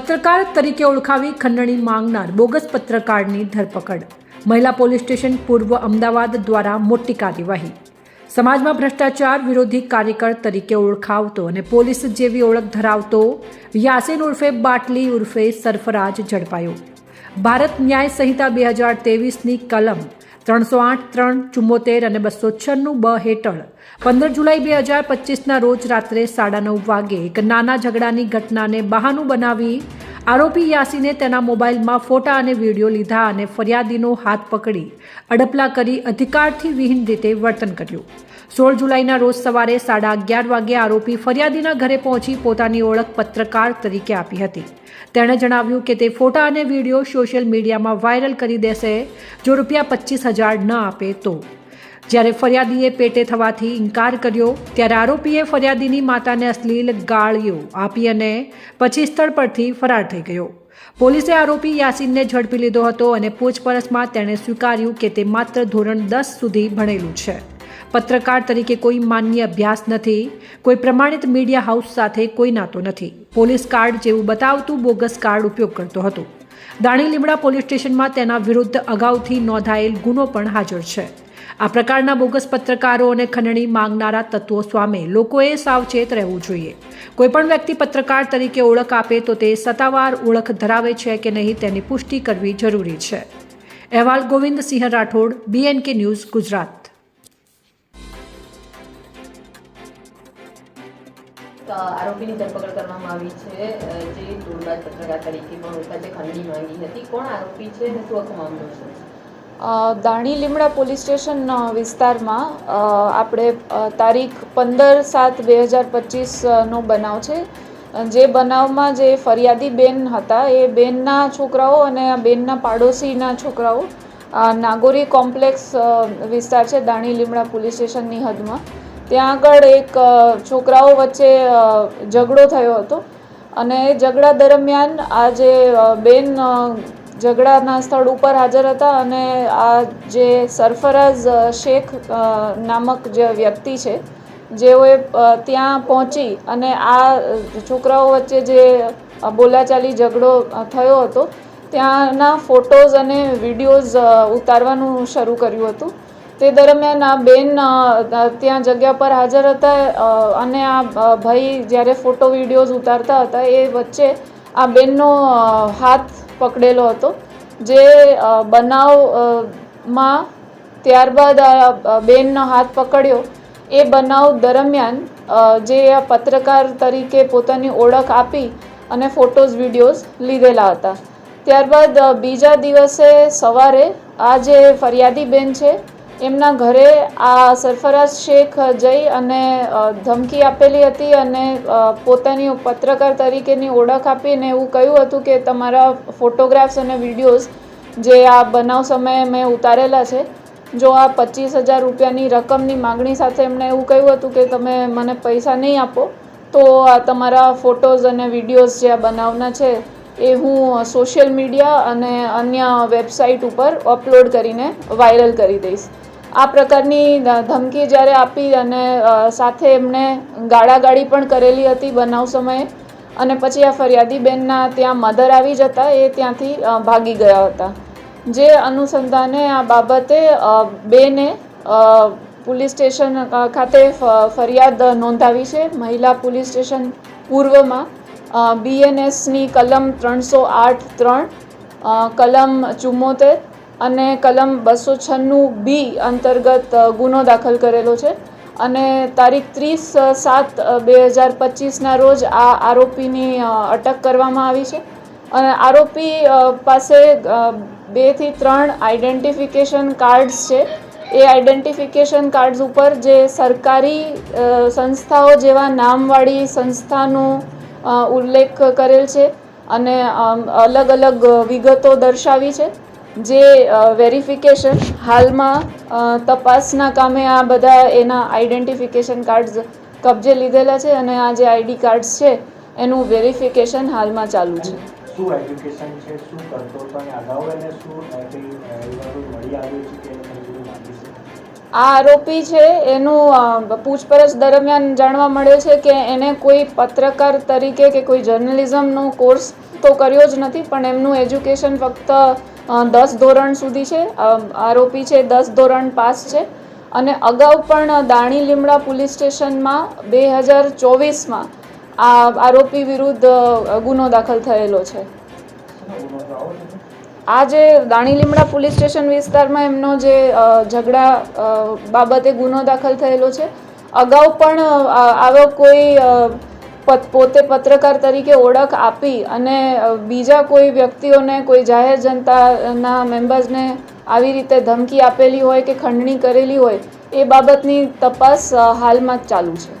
પત્રકાર તરીકે ઓળખાવી ખંડણી માંગનાર બોગસ પત્રકારની ધરપકડ. મહિલા પોલીસ સ્ટેશન પૂર્વ અમદાવાદ દ્વારા મોટી કાર્યવાહી. સમાજમાં ભ્રષ્ટાચાર વિરોધી કાર્યકર તરીકે ઓળખાવતો અને પોલીસ જેવી ઓળખ ધરાવતો યાસીન ઉર્ફે બાટલી ઉર્ફે સરફરાજ ઝડપાયો. ભારત ન્યાય સંહિતા બે હજાર તેવીસની કલમ ત્રણસો આઠ, ત્રણ, ચુમ્મોતેર અને બસો છન્નું બ હેઠળ. પંદર જુલાઈ બે હજાર પચીસના રોજ રાત્રે સાડા નવ વાગે એક નાના ઝઘડાની ઘટનાને બહાનું બનાવી આરોપી યાસીને તેના મોબાઈલમાં ફોટા અને વીડિયો લીધા અને ફરિયાદીનો હાથ પકડી અડપલા કરી અધિકારથી વિહીન રીતે વર્તન કર્યું. સોળ જુલાઈના રોજ સવારે સાડા અગિયાર વાગે આરોપી ફરિયાદીના ઘરે પહોંચી પોતાની ઓળખ પત્રકાર તરીકે આપી હતી. તેણે જણાવ્યું કે તે ફોટા અને વીડિયો સોશિયલ મીડિયામાં વાયરલ કરી દેશે, જો રૂપિયા પચીસ હજાર ન આપે તો. જ્યારે ફરિયાદીએ પેટે થવાથી ઇનકાર કર્યો, ત્યારે આરોપીએ ફરિયાદીની માતાને અશ્લીલ ગાળીઓ આપી અને પછી સ્થળ પરથી ફરાર થઈ ગયો. પોલીસે આરોપી યાસીનને ઝડપી લીધો હતો અને પૂછપરછમાં તેણે સ્વીકાર્યું કે તે માત્ર ધોરણ દસ સુધી ભણેલું છે. પત્રકાર તરીકે કોઈ માન્ય અભ્યાસ નથી, કોઈ પ્રમાણિત મીડિયા હાઉસ સાથે કોઈ નાતો નથી. પોલીસ કાર્ડ જેવું બતાવતું બોગસ કાર્ડ ઉપયોગ કરતો હતો. દાણી લીમડા પોલીસ સ્ટેશનમાં તેના વિરુદ્ધ અગાઉથી નોંધાયેલ ગુનો પણ હાજર છે. આ પ્રકારના બોગસ પત્રકારો અને ખંડણી માંગનારા તત્વો સામે લોકોએ સાવચેત રહેવું જોઈએ. કોઈપણ વ્યક્તિ પત્રકાર તરીકે ઓળખ આપે તો તે સત્તાવાર ઓળખ ધરાવે છે કે નહીં તેની પુષ્ટિ કરવી જરૂરી છે. અહેવાલ ગોવિંદ સિંહ રાઠોડ બીએનકે ન્યૂઝ ગુજરાત. તો આરોપીની ધરપકડ કરવામાં આવી છે જે ટોળબાજ પત્રકાર તરીકે પણ ઓળખાય ખંડણી માંગી હતી. કોણ આરોપી છે અને શું આખો મામલો છે? દાણી લીમડા પોલીસ સ્ટેશન વિસ્તારમાં આપણે તારીખ પંદર સાત બે હજાર પચીસનો બનાવ છે. જે બનાવમાં જે ફરિયાદી બેન હતા, એ બેનના છોકરાઓ અને બેનના પાડોશીના છોકરાઓ નાગોરી કોમ્પ્લેક્સ વિસ્તાર છે, દાણી લીમડા પોલીસ સ્ટેશનની હદમાં. ત્યાં આગળ એક છોકરાઓ વચ્ચે ઝઘડો થયો હતો. અને એ ઝઘડા દરમિયાન આ જે બેન ઝઘડાના સ્થળ ઉપર હાજર હતા અને આ જે સરફરાઝ શેખ નામક જે વ્યક્તિ છે, જેઓએ ત્યાં પહોંચી અને આ છોકરાઓ વચ્ચે જે બોલાચાલી ઝઘડો થયો હતો, ત્યાંના ફોટોઝ અને વિડીયોઝ ઉતારવાનું શરૂ કર્યું હતું. તે દરમિયાન આ બેન ત્યાં જગ્યા પર હાજર હતા અને આ ભાઈ જ્યારે ફોટો વિડીયોઝ ઉતારતા હતા એ વચ્ચે આ બેનનો હાથ પકડેલો હતો જે અ, બનાવ અ, માં ત્યારબાદ આ બેનનો હાથ પકડ્યો. એ બનાવ દરમિયાન જે આ પત્રકાર તરીકે પોતાની ઓળખ આપી અને ફોટોઝ વિડીયોઝ લીધેલા હતા. ત્યારબાદ બીજા દિવસે સવારે આ જે ફરિયાદી બેન છે એમના ઘરે આ સરફરાઝ શેખ જઈ અને ધમકી આપેલી હતી અને પોતાની પત્રકાર તરીકેની ઓળખ આપીને એવું કહ્યું હતું કે તમારા ફોટોગ્રાફ્સ અને વિડીયોઝ જે આ બનાવ સમયે મેં ઉતારેલા છે, જો આ પચીસ હજાર રૂપિયાની રકમની માગણી સાથે એમણે એવું કહ્યું હતું કે તમે મને પૈસા નહીં આપો, તો આ તમારા ફોટોઝ અને વિડીયોઝ જે આ બનાવના છે એ હું સોશિયલ મીડિયા અને અન્ય વેબસાઇટ ઉપર અપલોડ કરીને વાયરલ કરી દઈશ. આ પ્રકારની ધમકી જ્યારે આપી અને સાથે એમણે ગાળાગાળી પણ કરેલી હતી બનાવ સમયે અને પછી આ ફરિયાદી બેનના ત્યાં મધર આવી જતા, એ ત્યાંથી ભાગી ગયા હતા. જે અનુસંધાને આ બાબતે બેને પોલીસ સ્ટેશન ખાતે ફરિયાદ નોંધાવી છે. મહિલા પોલીસ સ્ટેશન પૂર્વમાં બીએનએસની કલમ ત્રણસો આઠ ત્રણ કલમ ચુમ્મોતેર અને કલમ બસો છન્નું બી અંતર્ગત ગુનો દાખલ કરેલો છે. અને તારીખ ત્રીસ સાત બે હજાર પચીસના રોજ આ આરોપીની અટક કરવામાં આવી છે. અને આરોપી પાસે બેથી ત્રણ આઈડેન્ટિફિકેશન કાર્ડ્સ છે. એ આઈડેન્ટિફિકેશન કાર્ડ્સ ઉપર જે સરકારી સંસ્થાઓ જેવા નામવાળી સંસ્થાનો ઉલ્લેખ કરેલ છે અને અલગ અલગ વિગતો દર્શાવી છે. જે વેરિફિકેશન હાલમાં તપાસના કામે આ બધા એના આઈડેન્ટિફિકેશન કાર્ડ્સ કબજે લીધેલા છે અને આ જે આઈડી કાર્ડ્સ છે એનું વેરિફિકેશન હાલમાં ચાલુ છે. આ આરોપી છે એનું પૂછપરછ દરમિયાન જાણવા મળે છે કે એને કોઈ પત્રકાર તરીકે કે કોઈ જર્નલિઝમનો કોર્સ તો કર્યો જ નથી પણ એમનું એજ્યુકેશન ફક્ત દસ ધોરણ સુધી છે. આરોપી છે, દસ ધોરણ પાસ છે. અને અગાઉ પણ દાણી લીમડા પોલીસ સ્ટેશનમાં બે હજાર ચોવીસમાં આ આરોપી વિરુદ્ધ ગુનો દાખલ થયેલો છે? આ જે દાણી લીમડા પોલીસ સ્ટેશન વિસ્તારમાં એમનો જે ઝઘડા બાબતે ગુનો દાખલ થયેલો છે. અગાઉ પણ આવો કોઈ પત- પોતે પત્રકાર તરીકે ઓળખ આપી અને બીજા કોઈ વ્યક્તિઓને, કોઈ જાહેર જનતાના મેમ્બર્સને આવી રીતે ધમકી આપેલી હોય કે ખંડણી કરેલી હોય, એ બાબતની તપાસ હાલમાં જ ચાલુ છે.